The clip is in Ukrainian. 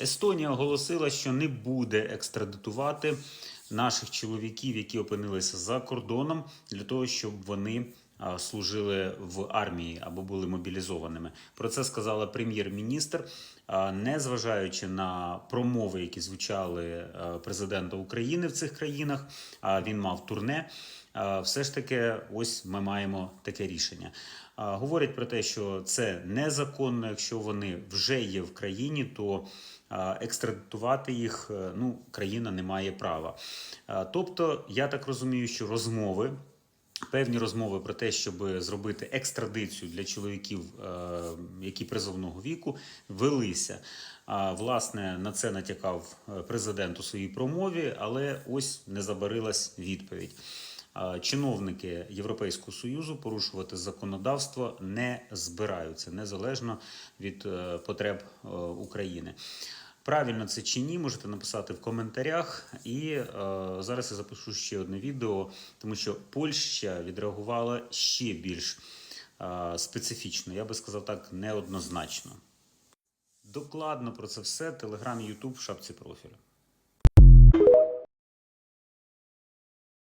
Естонія оголосила, що не буде екстрадитувати наших чоловіків, які опинилися за кордоном, для того, щоб вони служили в армії або були мобілізованими. Про це сказала прем'єр-міністр. Незважаючи на промови, які звучали е, президента України в цих країнах, а він мав турне. Все ж таки, ось ми маємо таке рішення. Говорять про те, що це незаконно, якщо вони вже є в країні, то екстрадитувати їх е, ну, країна не має права. Тобто, я так розумію, що розмови. Певні розмови про те, щоб зробити екстрадицію для чоловіків, е, які призовного віку, велися. А, Власне, на це натякав е, президент у своїй промові, але ось не забарилась відповідь. Чиновники Європейського союзу порушувати законодавство не збираються незалежно від е, потреб України. Правильно це чи ні, можете написати в коментарях. І е, зараз я запишу ще одне відео, тому що Польща відреагувала ще більш е, специфічно, я би сказав так, неоднозначно. Докладно про це все. Телеграм, Ютуб в шапці профілю.